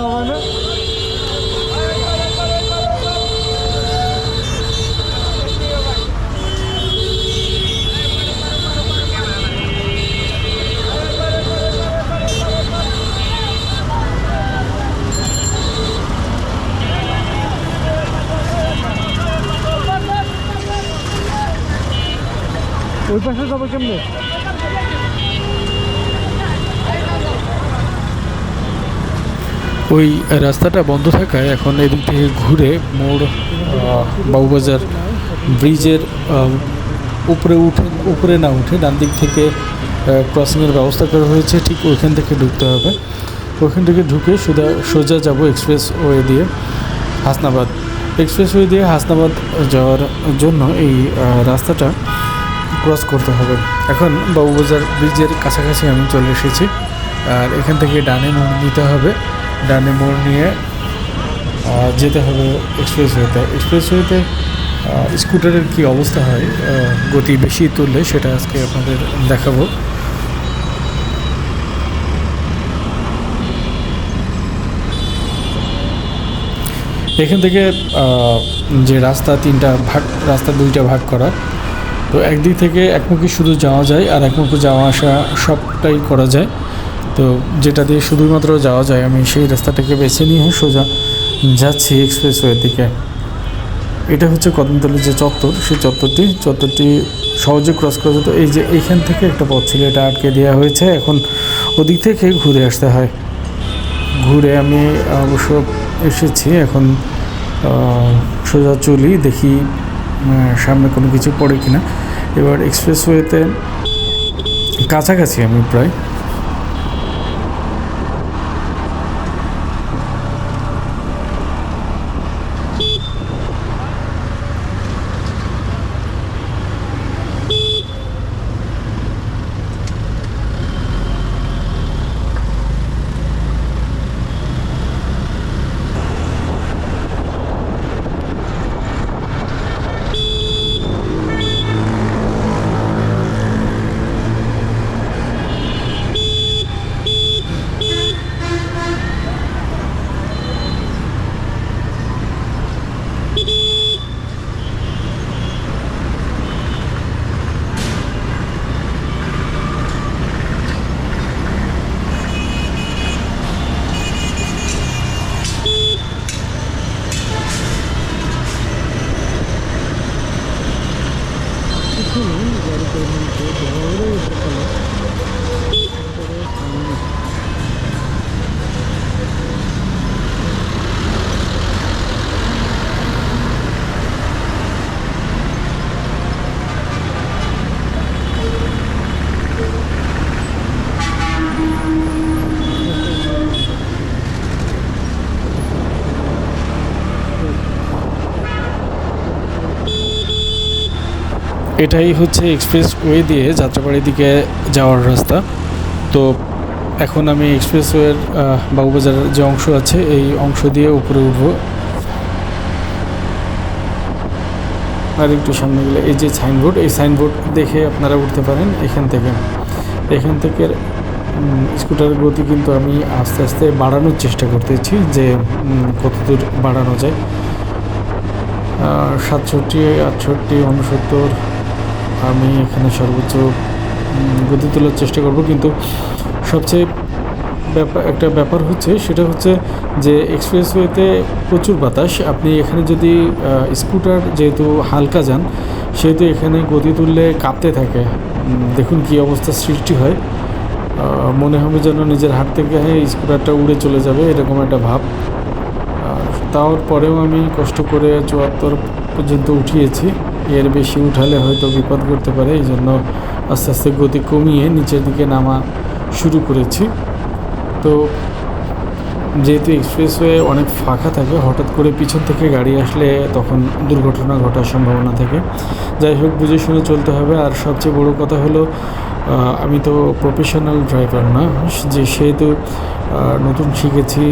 davanı. ওই পাশে যাবো কেমনে ওই রাস্তাটা বন্ধ থাকায় এখন এদিক থেকে ঘুরে মোড় বাবুবাজার ব্রিজের উপরে উঠে, উপরে না উঠে ডান দিক থেকে ক্রসিংয়ের ব্যবস্থা করা হয়েছে, ঠিক ওইখান থেকে ঢুকতে হবে। ওইখান থেকে ঢুকে সোজা সোজা যাব এক্সপ্রেস ওয়ে দিয়ে হাসনাবাদ। এক্সপ্রেস ওয়ে দিয়ে হাসনাবাদ যাওয়ার জন্য এই রাস্তাটা ক্রস করতে হবে। এখন বাবুবাজার ব্রিজের কাছাকাছি আমি চলে এসেছি। আর এখান থেকে ডানে নিতে হবে। ডানে মোড় নিয়ে যেতে হবে এক্সপ্রেসওয়েতে। এক্সপ্রেসওয়েতে স্কুটারের কি অবস্থা হয় গতি বেশি তুললে সেটা আজকে আপনাদের দেখাবো। এখান থেকে যে রাস্তা, তিনটা ভাগ, রাস্তা দুইটা ভাগ করা। তো একদিক থেকে একমুখী শুধু যাওয়া যায়, আর একমুখী যাওয়া আসা সবটাই করা যায়। তো যেটা দিয়ে শুধুমাত্র যাওয়া যায়, আমি সেই রাস্তাটাকে বেছে নিয়ে সোজা যাচ্ছি এক্সপ্রেসওয়ের দিকে। এটা হচ্ছে কদমতলির যে চত্বর, সেই চত্বরটি চত্বরটি সহজে ক্রস করা যেত। এই যে এইখান থেকে একটা পথ ছিল, এটা আটকে দেওয়া হয়েছে। এখন ওদিক থেকে ঘুরে আসতে হয়। ঘুরে আমি অবশ্য এসেছি। এখন সোজা চলি, দেখি সামনে কোনো কিছু পড়ে কিনা। এবার এক্সপ্রেসওয়েতে কাছাকাছি আমি প্রায় গাড়ি করে নিতে বড় উপকার এটাই হচ্ছে এক্সপ্রেস ওয়ে দিয়ে যাত্রাবাড়ির দিকে যাওয়ার রাস্তা। তো এখন আমি এক্সপ্রেস ওয়ের বাবুবাজারের যে অংশ আছে, এই অংশ দিয়ে উপরে উঠবো। আর একটু সামনে গেলে এই যে সাইনবোর্ড এই সাইনবোর্ড দেখে আপনারা উঠতে পারেন এখান থেকে। এখান থেকে স্কুটারের গতি কিন্তু আমি আস্তে আস্তে বাড়ানোর চেষ্টা করতেছি যে কত দূর বাড়ানো যায়। সাতষট্টি, আটষট্টি উনসত্তর আমি এখানে সর্বোচ্চ গতি তোলার চেষ্টা করব। কিন্তু সবচেয়ে ব্যাপার একটা ব্যাপার হচ্ছে, সেটা হচ্ছে যে এক্সপ্রেসওয়েতে প্রচুর বাতাস। আপনি এখানে যদি স্কুটার যেহেতু হালকা যান, সেহেতু এখানে গতি তুললে কাঁপতে থাকে। দেখুন কী অবস্থা সৃষ্টি হয়। মনে হবে যেন নিজের হাত থেকে স্কুটারটা উড়ে চলে যাবে, এরকম একটা ভাব। তারপরেও আমি কষ্ট করে চুয়াত্তর পর্যন্ত উঠিয়েছি। এর বেশি উঠালে হয়তো বিপদ করতে পারে, এই জন্য আস্তে আস্তে গতি কমিয়ে নিচের দিকে নামা শুরু করেছি। তো যেহেতু এক্সপ্রেসওয়ে অনেক ফাঁকা থাকে, হঠাৎ করে পিছন থেকে গাড়ি আসলে তখন দুর্ঘটনা ঘটার সম্ভাবনা থাকে। যাই হোক, বুঝে শুনে চলতে হবে। আর সবচেয়ে বড় কথা হলো আমি তো প্রফেশনাল ড্রাইভার না, যে সেহেতু নতুন শিখেছি।